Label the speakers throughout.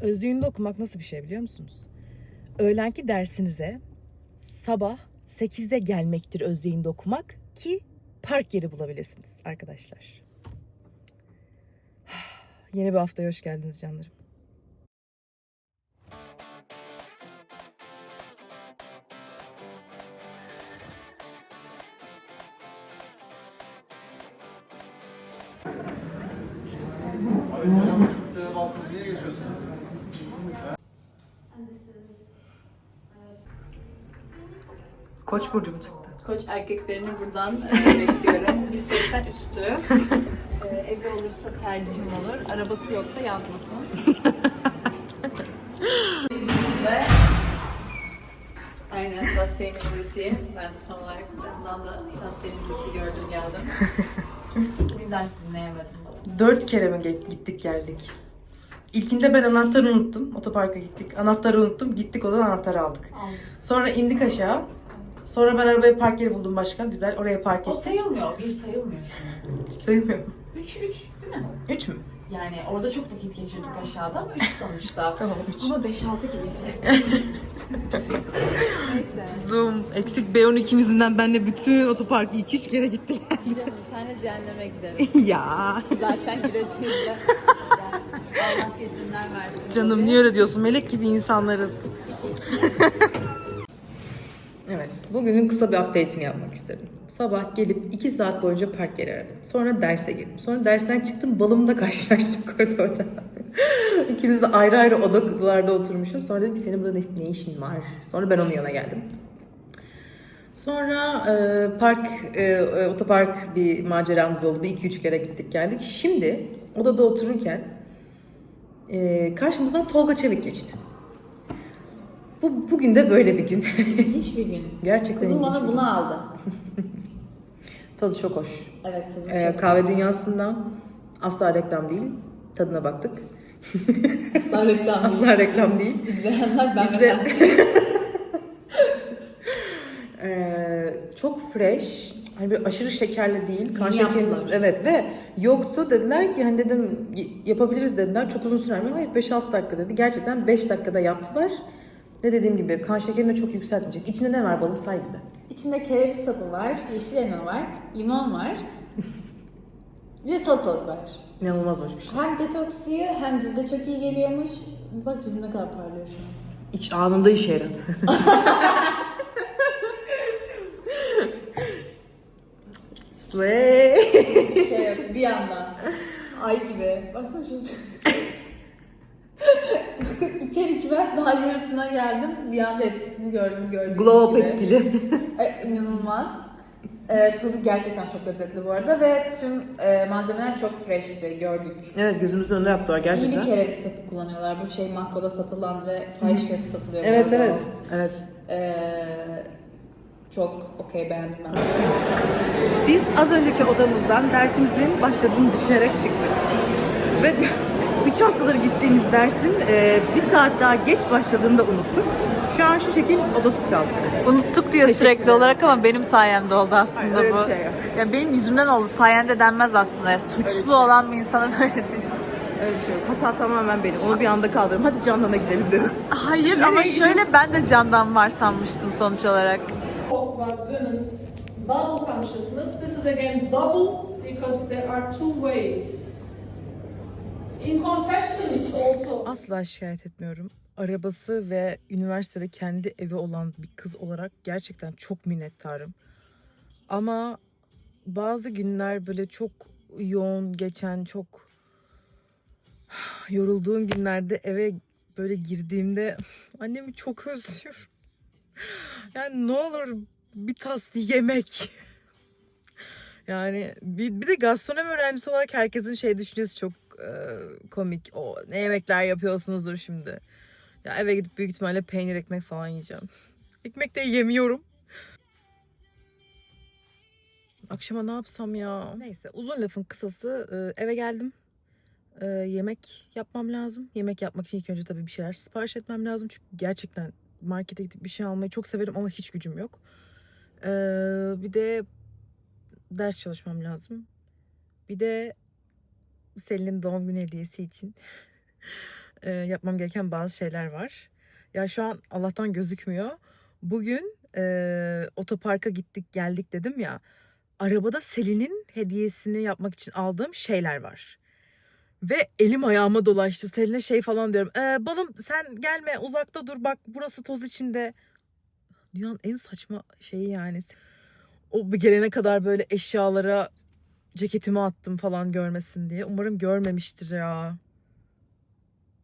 Speaker 1: Özlüğünde okumak nasıl bir şey biliyor musunuz? Öğlenki dersinize sabah 8'de gelmektir özlüğünde okumak ki park yeri bulabilirsiniz arkadaşlar. Yeni bir haftaya hoş geldiniz canlarım. Koç burcu mu çıktı?
Speaker 2: Koç erkeklerini buradan e, bekliyorum. 180 üstü. E, evi olursa tercihim olur. Arabası yoksa yazmasın. Ve aynen sustainability. Ben tam olarak camdan da sustainability gördüm geldim. Bir ders dinleyemedim.
Speaker 1: Dört kere mi gittik geldik? İlkinde ben anahtarı unuttum. Otoparka gittik. Anahtarı unuttum. Gittik odan anahtarı aldık.
Speaker 2: Aldım.
Speaker 1: Sonra indik aşağı. Sonra ben arabaya park yeri buldum başka. Güzel. Oraya park
Speaker 2: O
Speaker 1: ettik.
Speaker 2: sayılmıyor. Bir sayılmıyor şimdi.
Speaker 1: Sayılmıyor mu?
Speaker 2: 3 3 değil mi?
Speaker 1: Üç mü?
Speaker 2: Yani orada çok vakit geçirdik aşağıda ama 3 sonuçta.
Speaker 1: Tamam üç.
Speaker 2: Ama 5-6 gibi hissettim.
Speaker 1: Zoom. Eksik B12 yüzünden ben de bütün otoparkı 2-3 kere gittim.
Speaker 2: Canım senle cehenneme giderim.
Speaker 1: ya.
Speaker 2: Zaten gireceğiz de. Versin.
Speaker 1: Canım niye öyle diyorsun? Melek gibi insanlarız. evet. Bugünün kısa bir update'ini yapmak istedim. Sabah gelip 2 saat boyunca park yeri aradım. Sonra derse girdim. Sonra dersten çıktım balımla karşılaştım koridorda. İkimiz de ayrı ayrı odalarda oturmuşuz. Sonra dedim senin burada ne, ne işin var? Sonra ben onun yanına geldim. Sonra e, park, e, e, otopark bir maceramız oldu. Bir iki üç kere gittik geldik. Şimdi odada otururken e, karşımızdan Tolga Çevik geçti. Bu bugün de böyle bir gün.
Speaker 2: Hiçbir gün.
Speaker 1: Gerçekten
Speaker 2: Kızım
Speaker 1: ilginç
Speaker 2: bana
Speaker 1: bir
Speaker 2: bunu aldı.
Speaker 1: Tadı çok hoş.
Speaker 2: Evet tabii.
Speaker 1: Ee, kahve dünyasından asla reklam değil. Tadına baktık.
Speaker 2: Asla reklam değil.
Speaker 1: Asla reklam değil.
Speaker 2: İzleyenler ben
Speaker 1: Biz de-
Speaker 2: mesela.
Speaker 1: Ee, çok fresh. Hani bir aşırı şekerli değil. Kan
Speaker 2: Yeni
Speaker 1: şekerimiz
Speaker 2: yaptılar.
Speaker 1: evet ve yoktu. Dediler ki hani dedim yapabiliriz dediler. Çok uzun sürer mi? Hayır 5-6 dakika dedi. Gerçekten 5 dakikada yaptılar. Ne dediğim gibi kan şekerini de çok yükseltmeyecek. İçinde ne var balım say bize.
Speaker 2: İçinde kereviz sapı var, yeşil elma var, limon var. Bir de salatalık var.
Speaker 1: İnanılmaz hoş bir şey.
Speaker 2: Hem detoksiyor hem cilde çok iyi geliyormuş. Bak cildim ne kadar parlıyor şu an.
Speaker 1: İç anında işe yaradı.
Speaker 2: Hiçbir şey yok bir anda. Ay gibi. Baksana şunu. Bakın içer içmez daha yarısına geldim. Bir anda etkisini gördüm gördüm.
Speaker 1: Glow up etkili.
Speaker 2: E, inanılmaz. E, tadı gerçekten çok lezzetli bu arada ve tüm e, malzemeler çok freshti gördük.
Speaker 1: evet gözümüzün önünde yaptılar
Speaker 2: İyi
Speaker 1: gerçekten.
Speaker 2: bir kereviz sapı kullanıyorlar. Bu şey makroda satılan ve fahiş fiyatı satılıyor.
Speaker 1: Evet evet. Evet.
Speaker 2: E, çok okey beğendim ben.
Speaker 1: Biz az önceki odamızdan dersimizin başladığını düşünerek çıktık. Ve 3 haftadır gittiğimiz dersin e, bir saat daha geç başladığını da unuttuk. Şu an şu şekil odasız kaldık.
Speaker 3: Unuttuk diyor sürekli olarak ama benim sayemde oldu aslında
Speaker 1: Hayır, öyle
Speaker 3: bu.
Speaker 1: bir şey yok.
Speaker 3: Ya benim yüzümden oldu. Sayende denmez aslında. Suçlu olan bir insana böyle değil.
Speaker 1: Öyle bir şey yok. Hata tamamen benim. Onu bir anda kaldırdım. Hadi Candan'a gidelim dedim.
Speaker 3: Hayır ama şöyle ben de candan var sanmıştım sonuç olarak.
Speaker 4: Talks about women's double consciousness. This is again double because there are two ways. In confessions also.
Speaker 1: Asla şikayet etmiyorum. Arabası ve üniversitede kendi evi olan bir kız olarak gerçekten çok minnettarım. Ama bazı günler böyle çok yoğun geçen, çok yorulduğum günlerde eve böyle girdiğimde annemi çok özlüyorum. Yani ne olur bir tas yemek. Yani bir, bir de gastronomi öğrencisi olarak herkesin şey düşüncesi çok e, komik. O ne yemekler yapıyorsunuzdur şimdi. Ya eve gidip büyük ihtimalle peynir ekmek falan yiyeceğim. Ekmek de yemiyorum. Akşama ne yapsam ya? Neyse uzun lafın kısası e, eve geldim. E, yemek yapmam lazım. Yemek yapmak için ilk önce tabii bir şeyler sipariş etmem lazım. Çünkü gerçekten markete gidip bir şey almayı çok severim ama hiç gücüm yok. E, bir de ders çalışmam lazım. Bir de Selin'in doğum günü hediyesi için e, yapmam gereken bazı şeyler var. Ya şu an Allah'tan gözükmüyor. Bugün e, otoparka gittik geldik dedim ya. Arabada Selin'in hediyesini yapmak için aldığım şeyler var. Ve elim ayağıma dolaştı. Selin'e şey falan diyorum. "Ee, balım sen gelme uzakta dur bak burası toz içinde. Dünyanın en saçma şeyi yani. O bir gelene kadar böyle eşyalara ceketimi attım falan görmesin diye. Umarım görmemiştir ya.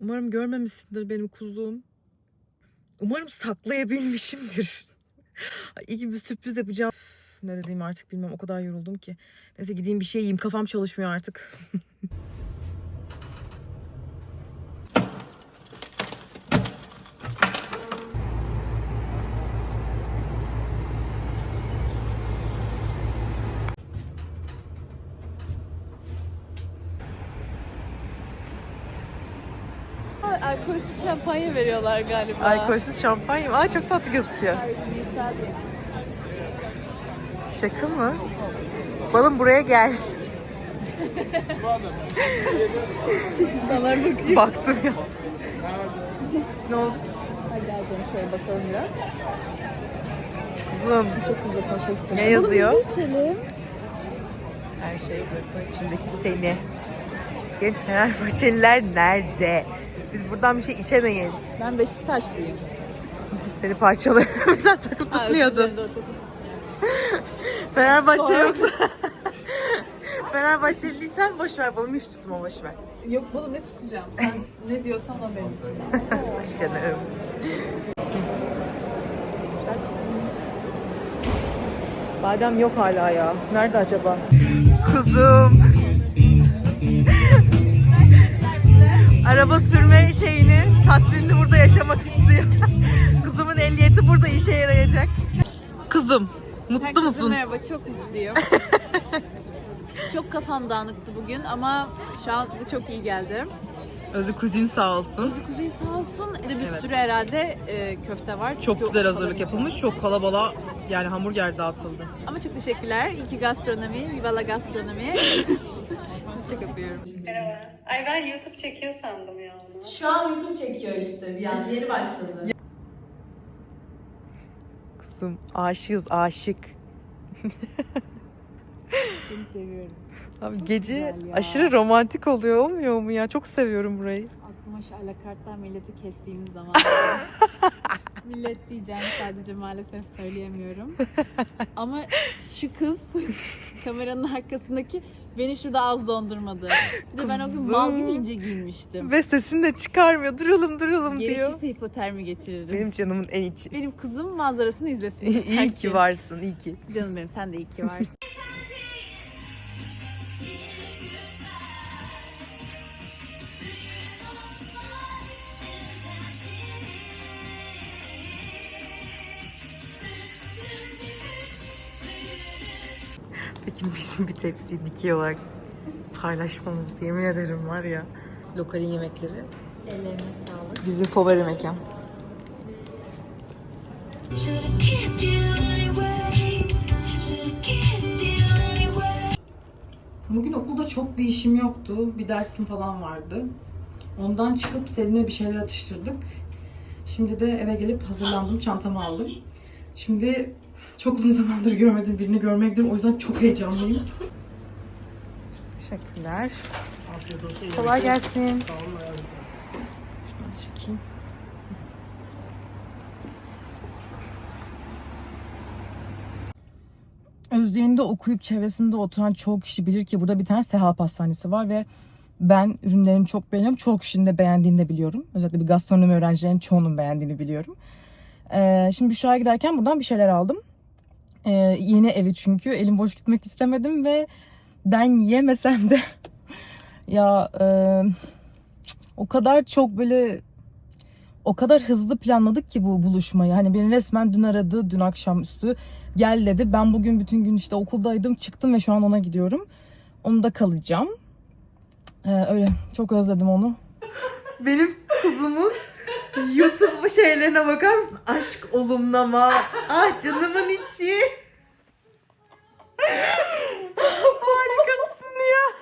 Speaker 1: Umarım görmemişsindir benim kuzum. Umarım saklayabilmişimdir. Ay, İyi ki bir sürpriz yapacağım. Üf, Ne dediğimi artık bilmem. O kadar yoruldum ki. Neyse gideyim bir şey yiyeyim. Kafam çalışmıyor artık.
Speaker 2: Alkolsüz şampanya veriyorlar galiba.
Speaker 1: Alkolsüz şampanya mı? Aa çok tatlı gözüküyor. Şaka mı? Balım buraya gel. Dalar bakıyor. Baktım ya. ne oldu?
Speaker 2: Hadi gel canım şöyle bakalım biraz.
Speaker 1: Kızım
Speaker 2: Çok hızlı konuşmak istedim.
Speaker 1: ne yazıyor?
Speaker 2: içelim.
Speaker 1: Her şey bırakma içimdeki seni. Genç Fenerbahçeliler nerede? Biz buradan bir şey içemeyiz.
Speaker 2: Ben Beşiktaşlıyım.
Speaker 1: Seni parçalarım. Sen takım tutmuyordun. Fenerbahçe yoksa... Fenerbahçeliysen boş ver balım hiç tutma boş ver.
Speaker 2: Yok bunu ne tutacağım? Sen ne diyorsan o benim için.
Speaker 1: Canım. Badem yok hala ya. Nerede acaba? Kuzum. Araba sürme şeyini, tatminini burada yaşamak istiyor. Kızımın ehliyeti burada işe yarayacak. Kızım, mutlu
Speaker 2: Herkese
Speaker 1: musun?
Speaker 2: merhaba, çok mutluyum. çok kafam dağınıktı bugün ama şu an bu çok iyi geldi.
Speaker 1: Özü kuzin sağ olsun.
Speaker 2: Kuzu kuzey sağ olsun. Bir
Speaker 1: Evet.
Speaker 2: sürü herhalde e, köfte var.
Speaker 1: Çok
Speaker 2: Çünkü
Speaker 1: güzel
Speaker 2: o
Speaker 1: hazırlık
Speaker 2: kadar
Speaker 1: yapılmış. Çok kalabalığa yani hamburger dağıtıldı.
Speaker 2: insan. Ama çok teşekkürler. İyi ki gastronomi, Viva la gastronomi. Sizi çok öpüyorum.
Speaker 5: Ay ben YouTube çekiyor sandım ya onu.
Speaker 2: Şu an YouTube çekiyor işte bir an. Yeni başladı.
Speaker 1: Kızım aşığız aşık.
Speaker 2: Seni seviyorum.
Speaker 1: Abi gece
Speaker 2: güzel ya.
Speaker 1: aşırı romantik oluyor olmuyor mu ya? Çok seviyorum burayı.
Speaker 2: Aklıma şu alakarttan milleti kestiğimiz zaman. Millet diyeceğim sadece maalesef söyleyemiyorum. Ama şu kız kameranın arkasındaki beni şurada az dondurmadı. Bir de ben o gün mal gibi ince giyinmiştim.
Speaker 1: Ve sesini de çıkarmıyor. Duralım duralım diyor.
Speaker 2: Gerekirse hipotermi geçiririm.
Speaker 1: Benim canımın en içi.
Speaker 2: Benim kızım manzarasını izlesin.
Speaker 1: iyi ki varsın, iyi ki.
Speaker 2: Canım benim sen de iyi ki varsın.
Speaker 1: Peki bizim bir tepsi dikey olarak paylaşmamız yemin ederim var ya. Lokalin yemekleri.
Speaker 2: Ellerine sağlık.
Speaker 1: Bizim favori mekan.
Speaker 6: Bugün okulda çok bir işim yoktu. Bir dersim falan vardı. Ondan çıkıp Selin'e bir şeyler atıştırdık. Şimdi de eve gelip hazırlandım, çantamı aldım. Şimdi çok uzun zamandır görmedim birini görmeye gidiyorum. O yüzden çok heyecanlıyım.
Speaker 1: Teşekkürler. Kolay gelsin. Şunu çekeyim.
Speaker 6: Özyeğin'de okuyup çevresinde oturan çoğu kişi bilir ki burada bir tane Seha Pastanesi var ve ben ürünlerini çok beğeniyorum. Çoğu kişinin de beğendiğini de biliyorum. Özellikle bir gastronomi öğrencilerinin çoğunun beğendiğini biliyorum. Ee, şimdi Büşra'ya giderken buradan bir şeyler aldım. Ee, yeni evi çünkü. Elim boş gitmek istemedim ve ben yemesem de ya e, o kadar çok böyle o kadar hızlı planladık ki bu buluşmayı. Hani beni resmen dün aradı, dün akşamüstü gel dedi. Ben bugün bütün gün işte okuldaydım, çıktım ve şu an ona gidiyorum. Onda kalacağım. Ee, öyle çok özledim onu.
Speaker 1: Benim kızımın YouTube şeylerine bakar mısın? Aşk olumlama. Ah canımın içi. Harikasın ya.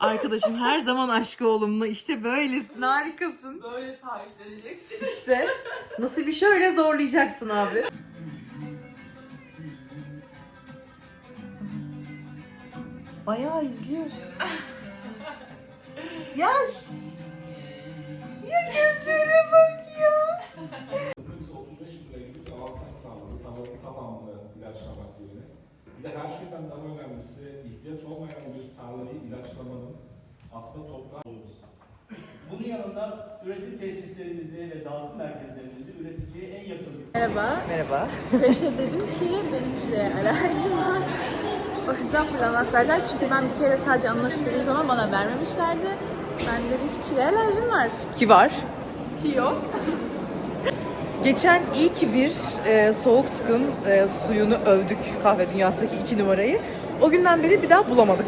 Speaker 1: Arkadaşım her zaman aşkı olumlu. İşte böylesin harikasın.
Speaker 6: Böyle sahipleneceksin.
Speaker 1: İşte nasıl bir şöyle zorlayacaksın abi. Bayağı izliyor. ya ya
Speaker 7: Bir de her şeyden daha önemlisi ihtiyaç olmayan bir tarlayı ilaçlamanın aslında toprağa
Speaker 8: Bunun yanında üretim tesislerimizi ve dağıtım merkezlerimizi üreticiye en yakın
Speaker 2: Merhaba.
Speaker 1: Merhaba.
Speaker 2: Peşe dedim ki benim çileğe alerjim var. O yüzden fırlanas verdiler. Çünkü ben bir kere sadece ananas istediğim zaman bana vermemişlerdi. Ben dedim ki çileğe alerjim var.
Speaker 1: Ki var.
Speaker 2: Ki yok.
Speaker 1: Geçen iyi ki bir e, soğuk sıkım e, suyunu övdük kahve dünyasındaki iki numarayı. O günden beri bir daha bulamadık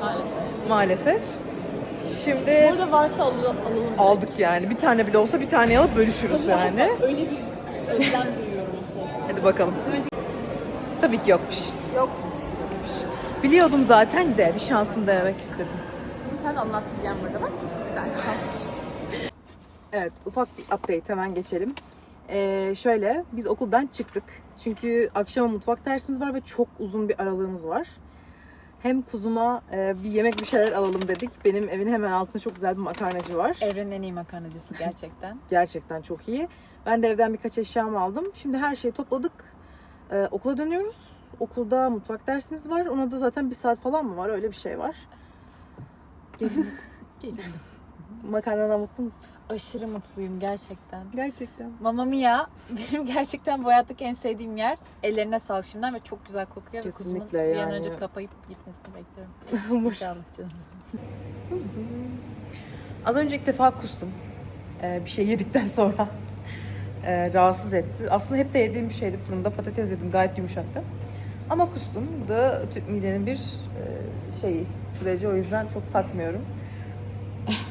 Speaker 2: Maalesef.
Speaker 1: maalesef. Şimdi
Speaker 2: Burada varsa al- alalım.
Speaker 1: aldık yani. Bir tane bile olsa bir tane alıp bölüşürüz yani.
Speaker 2: Öyle bir özlem duyuyorum o soğuk.
Speaker 1: Hadi bakalım. Tabii ki yokmuş.
Speaker 2: Yokmuş.
Speaker 1: Biliyordum zaten de bir şansım denemek istedim.
Speaker 2: Bizim sen de anlatacağım burada bak. İki tane kalmış.
Speaker 1: Evet ufak bir update hemen geçelim. Ee, şöyle biz okuldan çıktık. Çünkü akşama mutfak dersimiz var ve çok uzun bir aralığımız var. Hem kuzuma e, bir yemek bir şeyler alalım dedik. Benim evin hemen altında çok güzel bir makarnacı var.
Speaker 2: Evrenin en iyi makarnacısı gerçekten.
Speaker 1: Gerçekten çok iyi. Ben de evden birkaç eşyamı aldım. Şimdi her şeyi topladık. Ee, okula dönüyoruz. Okulda mutfak dersimiz var. Ona da zaten bir saat falan mı var? Öyle bir şey var. Gelin.
Speaker 2: Gelin.
Speaker 1: Makarnadan mutlu musun?
Speaker 2: Aşırı mutluyum gerçekten.
Speaker 1: Gerçekten.
Speaker 2: Mamma Mia benim gerçekten bu hayattaki en sevdiğim yer. Ellerine sağlık şimdiden ve çok güzel kokuyor. ve kuzumun
Speaker 1: Kesinlikle
Speaker 2: bir an
Speaker 1: yani.
Speaker 2: önce kapayıp gitmesini bekliyorum. İnşallah canım.
Speaker 1: Az önce ilk defa kustum. Ee, bir şey yedikten sonra. Ee, rahatsız etti. Aslında hep de yediğim bir şeydi. Fırında patates yedim. Gayet yumuşaktı. Ama kustum. Bu da tüp midenin bir e, şeyi, süreci. O yüzden çok takmıyorum.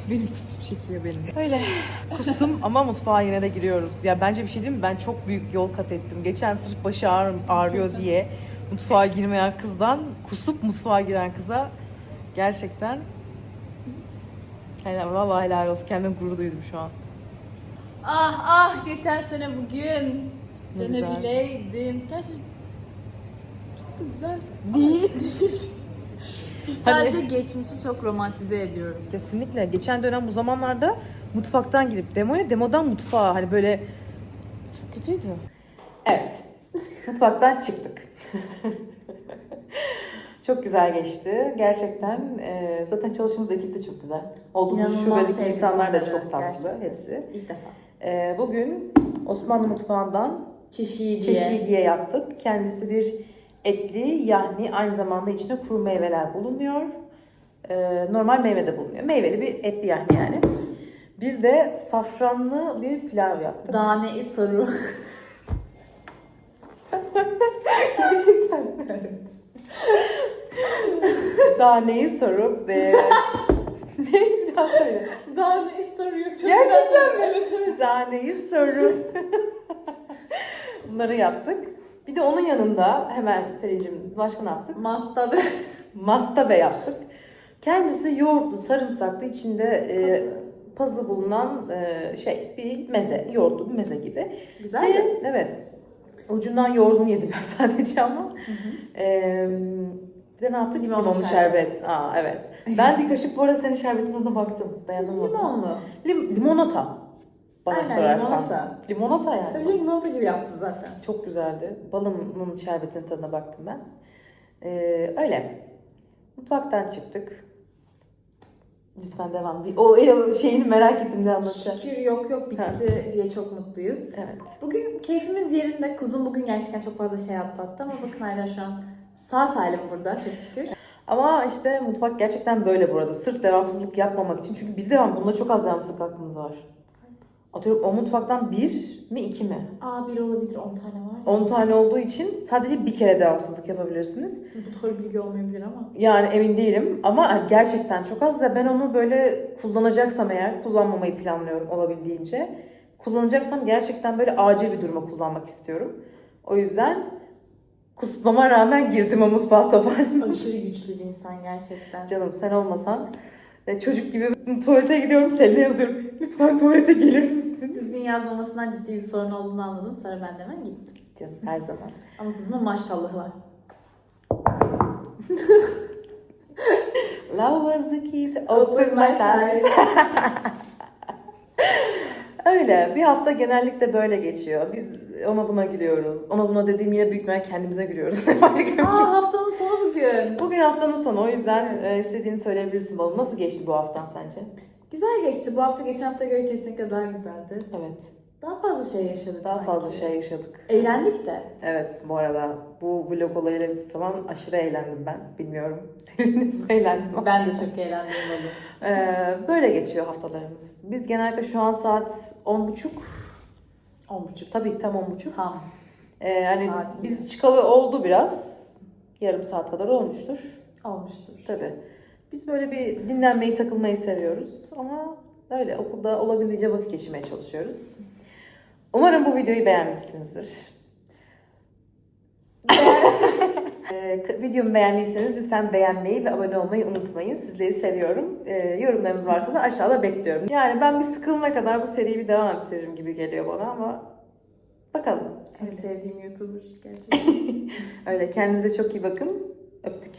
Speaker 1: Benim kusum çekiyor benim. Öyle. Kustum ama mutfağa yine de giriyoruz. Ya bence bir şey değil mi? Ben çok büyük yol kat ettim. Geçen sırf başı ağrı, ağrıyor diye mutfağa girmeyen kızdan kusup mutfağa giren kıza gerçekten Helal, vallahi helal olsun. Kendime gurur duydum şu an.
Speaker 2: Ah ah geçen sene bugün
Speaker 1: Ne
Speaker 2: denebileydim. Gerçi çok da güzel değil. Biz
Speaker 1: Hani-
Speaker 2: sadece geçmişi çok romantize ediyoruz.
Speaker 1: Kesinlikle. Geçen dönem bu zamanlarda mutfaktan girip demoya, demodan mutfağa hani böyle çok kötüydü. Evet. Mutfaktan çıktık. çok güzel geçti. Gerçekten e, zaten çalıştığımız ekip de çok güzel. Olduğumuz
Speaker 2: İnanılmaz
Speaker 1: şubedeki
Speaker 2: sevdim
Speaker 1: insanlar da
Speaker 2: onları,
Speaker 1: çok tatlı
Speaker 2: gerçekten.
Speaker 1: hepsi.
Speaker 2: İlk defa.
Speaker 1: E, bugün Osmanlı mutfağından
Speaker 2: Çeşidiye.
Speaker 1: çeşidiye yaptık. Kendisi bir etli yani aynı zamanda içinde kuru meyveler bulunuyor. Ee, normal meyve de bulunuyor. Meyveli bir etli yani yani. Bir de safranlı bir pilav yaptık.
Speaker 2: Dane soru.
Speaker 1: Gerçekten. Daneyi sorup e... ne bir daha söyle.
Speaker 2: Soruyor. Çok
Speaker 1: Gerçekten mi? Evet evet. Daneyi sorup bunları yaptık. Bir de onun yanında hemen Selin'cim başka ne yaptık?
Speaker 2: Mastabe.
Speaker 1: Mastabe yaptık. Kendisi yoğurtlu, sarımsaklı, içinde e, pazı bulunan e, şey bir meze, yoğurtlu bir meze gibi.
Speaker 2: Güzel
Speaker 1: Ve, evet. Ucundan yoğurdunu yedim ben sadece ama. E, bir de ne yaptık?
Speaker 2: Limonlu
Speaker 1: Limonlu
Speaker 2: şerbet.
Speaker 1: şerbet. Aa evet. Ben bir kaşık bu arada senin şerbetin tadına baktım. Dayanamadım.
Speaker 2: Limonlu.
Speaker 1: Lim- limonata. Bana
Speaker 2: Aynen,
Speaker 1: sorarsan.
Speaker 2: limonata.
Speaker 1: Limonata yani.
Speaker 2: Tabii limonata gibi yaptım zaten.
Speaker 1: Çok güzeldi. Balımın şerbetinin tadına baktım ben. Ee, öyle. Mutfaktan çıktık. Lütfen devam. Bir, o el şeyini merak ettim ne anlatacağım.
Speaker 2: Şükür yok yok bitti diye çok mutluyuz.
Speaker 1: Evet.
Speaker 2: Bugün keyfimiz yerinde. Kuzum bugün gerçekten çok fazla şey atlattı ama bakın hala şu an sağ salim burada çok şükür.
Speaker 1: Ama işte mutfak gerçekten böyle burada. Sırf devamsızlık yapmamak için. Çünkü bir devam, bunda çok az devamsızlık hakkımız var. Atıyorum o mutfaktan bir mi iki mi?
Speaker 2: Aa bir olabilir 10 tane var.
Speaker 1: 10 tane olduğu için sadece bir kere devamsızlık yapabilirsiniz.
Speaker 2: Bu doğru bilgi olmayabilir ama.
Speaker 1: Yani emin değilim ama gerçekten çok az ve ben onu böyle kullanacaksam eğer kullanmamayı planlıyorum olabildiğince. Kullanacaksam gerçekten böyle acil bir duruma kullanmak istiyorum. O yüzden kusmama rağmen girdim o mutfağa toparladım.
Speaker 2: Aşırı güçlü bir insan gerçekten.
Speaker 1: Canım sen olmasan Ve çocuk gibi tuvalete gidiyorum Selin'e yazıyorum. Lütfen tuvalete gelir misin?
Speaker 2: Düzgün yazmamasından ciddi bir sorun olduğunu anladım. Sonra ben de hemen gittim.
Speaker 1: Canım her zaman.
Speaker 2: Ama kızıma maşallah var.
Speaker 1: Love was the key to open my eyes. Öyle. Bir hafta genellikle böyle geçiyor. Biz ona buna gülüyoruz. Ona buna dediğim yine büyük ihtimalle kendimize gülüyoruz. Başka bir şey.
Speaker 2: Aa haftanın sonu bugün.
Speaker 1: Bugün haftanın sonu. O yüzden e, istediğini söyleyebilirsin balım. Nasıl geçti bu haftan sence?
Speaker 2: Güzel geçti. Bu hafta geçen haftaya göre kesinlikle daha güzeldi.
Speaker 1: Evet.
Speaker 2: Daha fazla şey yaşadık
Speaker 1: Daha
Speaker 2: sanki.
Speaker 1: fazla şey yaşadık.
Speaker 2: Eğlendik de.
Speaker 1: Evet bu arada bu vlog olayıyla falan aşırı eğlendim ben. Bilmiyorum. Senin nasıl eğlendin ama.
Speaker 2: Ben de çok eğlendim valla.
Speaker 1: Ee, böyle geçiyor haftalarımız. Biz genellikle şu an saat 10.30.
Speaker 2: On buçuk.
Speaker 1: Tabii tam 10.30.
Speaker 2: Tam.
Speaker 1: Ee, hani
Speaker 2: Saat gibi.
Speaker 1: biz çıkalı oldu biraz. Yarım saat kadar olmuştur.
Speaker 2: Olmuştur.
Speaker 1: Tabii. Biz böyle bir dinlenmeyi, takılmayı seviyoruz. Ama öyle okulda olabildiğince vakit geçirmeye çalışıyoruz. Umarım bu videoyu beğenmişsinizdir. Ee, videomu beğendiyseniz lütfen beğenmeyi ve abone olmayı unutmayın. Sizleri seviyorum. Ee, yorumlarınız varsa da aşağıda bekliyorum. Yani ben bir sıkılana kadar bu seriyi bir devam ettiririm gibi geliyor bana ama bakalım.
Speaker 2: En sevdiğim YouTuber gerçekten.
Speaker 1: Öyle kendinize çok iyi bakın. Öptük.